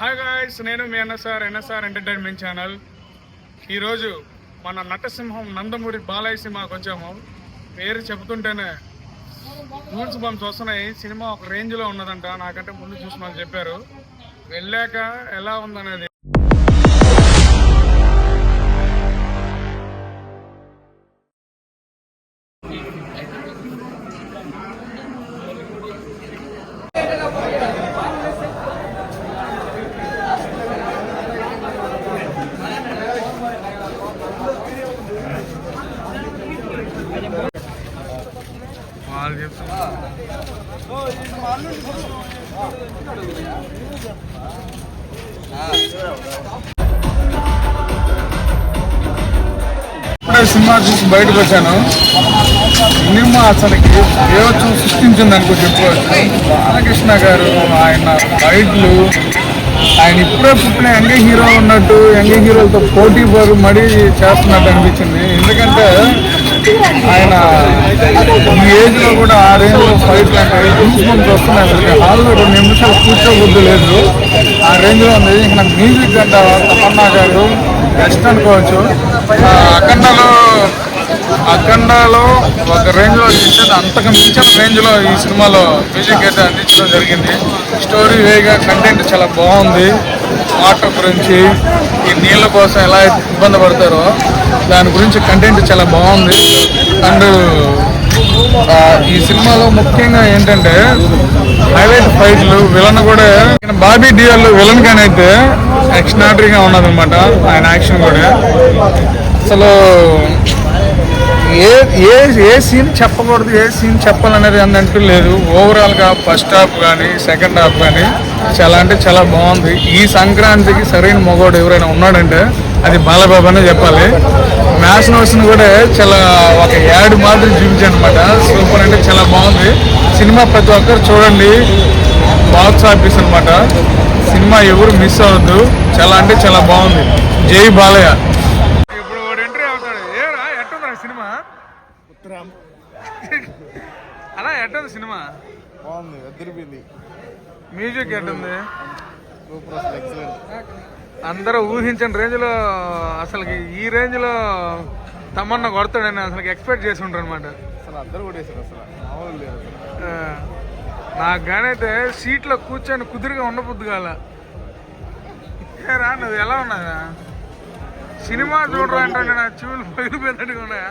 Hi guys నేను మీ NSR NSR entertainment channel ఈరోజు మన నటసింహం నందమూరి బాలయ్య సినిమాకి వచ్చాము. పేరు చెబుతుంటేనే రూల్స్ బంప్స్ వస్తున్నాయి. సినిమా ఒక రేంజ్లో ఉన్నదంట. నాకంటే ముందు చూసిమని చెప్పారు. వెళ్ళాక ఎలా ఉందనేది వాళ్ళు చెప్తున్నారు సినిమా చూసి బయటకు వచ్చాను. సినిమా అసలుకి దేవత్వం సృష్టించింది అనుకో చెప్పుకోవచ్చు. బాలకృష్ణ గారు ఆయన ఫైట్లు ఆయన ఇప్పుడే పుట్టిన యంగ్ హీరో ఉన్నట్టు యంగ్ హీరోలతో పోటీ పడి మరీ చేస్తున్నట్టు అనిపించింది. ఎందుకంటే ఆయన ఈ ఏజ్లో కూడా ఆ రేంజ్లో ఫైట్లు అంటే గూస్బంప్స్ వస్తున్నాయి అసలు హాల్లో రెండు నిమిషాలు కూర్చోబుద్ధి లేదు. ఆ రేంజ్లో ఉంది. ఇంకా మ్యూజిక్ అంట తపన్నా గారు బెస్ట్ అనుకోవచ్చు. అఖండలో అఖండలో ఒక రేంజ్లో తీసేది అంతకు మించిన రేంజ్లో ఈ సినిమాలో మ్యూజిక్ అయితే అందించడం జరిగింది. స్టోరీ వేగా కంటెంట్ చాలా బాగుంది. వాటర్ గురించి ఈ నీళ్ళ కోసం ఎలా అయితే ఇబ్బంది పడతారో దాని గురించి కంటెంట్ చాలా బాగుంది. అండ్ ఈ సినిమాలో ముఖ్యంగా ఏంటంటే హైలైట్ ఫైట్లు విలన్ కూడా బాబీ డియర్లో విలన్ కానీ అయితే ఎక్స్ట్రాడరీగా ఉన్నదనమాట ఆయన యాక్షన్ కూడా. అసలు ఏ ఏ ఏ సీన్ చెప్పకూడదు ఏ సీన్ చెప్పాలనేది అందంటూ లేదు. ఓవరాల్గా ఫస్ట్ హాఫ్ కానీ సెకండ్ హాఫ్ కానీ చాలా అంటే చాలా బాగుంది. ఈ సంక్రాంతికి సరైన మగవాడు ఎవరైనా ఉన్నాడంటే అది బాలబాబు అనే చెప్పాలి. మ్యాథ్స్ నోట్స్ని కూడా చాలా ఒక యాడ్ మాదిరి చూపించాడు అనమాట సూపర్ అంటే చాలా బాగుంది. సినిమా ప్రతి ఒక్కరు చూడండి. బాక్స్ ఆఫీస్ అనమాట సినిమా ఎవరు మిస్ అవ్వద్దు. చాలా అంటే చాలా బాగుంది. జై బాలయ్య. ఇప్పుడు వాడు ఎంట్రీ అవుతాడు. ఏరా ఎట్టుందిరా సినిమా? ఉత్తరం అలా ఎట్టుంది సినిమా? బాగుంది అదిరిపోయింది. మ్యూజిక్ ఎట్టుంది? సూపర్ ఎక్సలెంట్ అందరూ ఊహించిన రేంజ్లో అసలుకి ఈ రేంజ్లో తమన్నా కొడతాడని అసలు ఎక్స్పెక్ట్ చేసి ఉంటారు అనమాట అసలు అందరు కొట్టేశారు అసలు. మామూలు లేదు అసలు. నాకు గానైతే సీట్లో కూర్చొని కుదురుగా ఉండబుద్ది కాల. ఏరా నువ్వు ఎలా ఉన్నాయా సినిమా చూడరా అంటే నా చెవులు పగిలిపోయినట్టుగా ఉన్నాయా?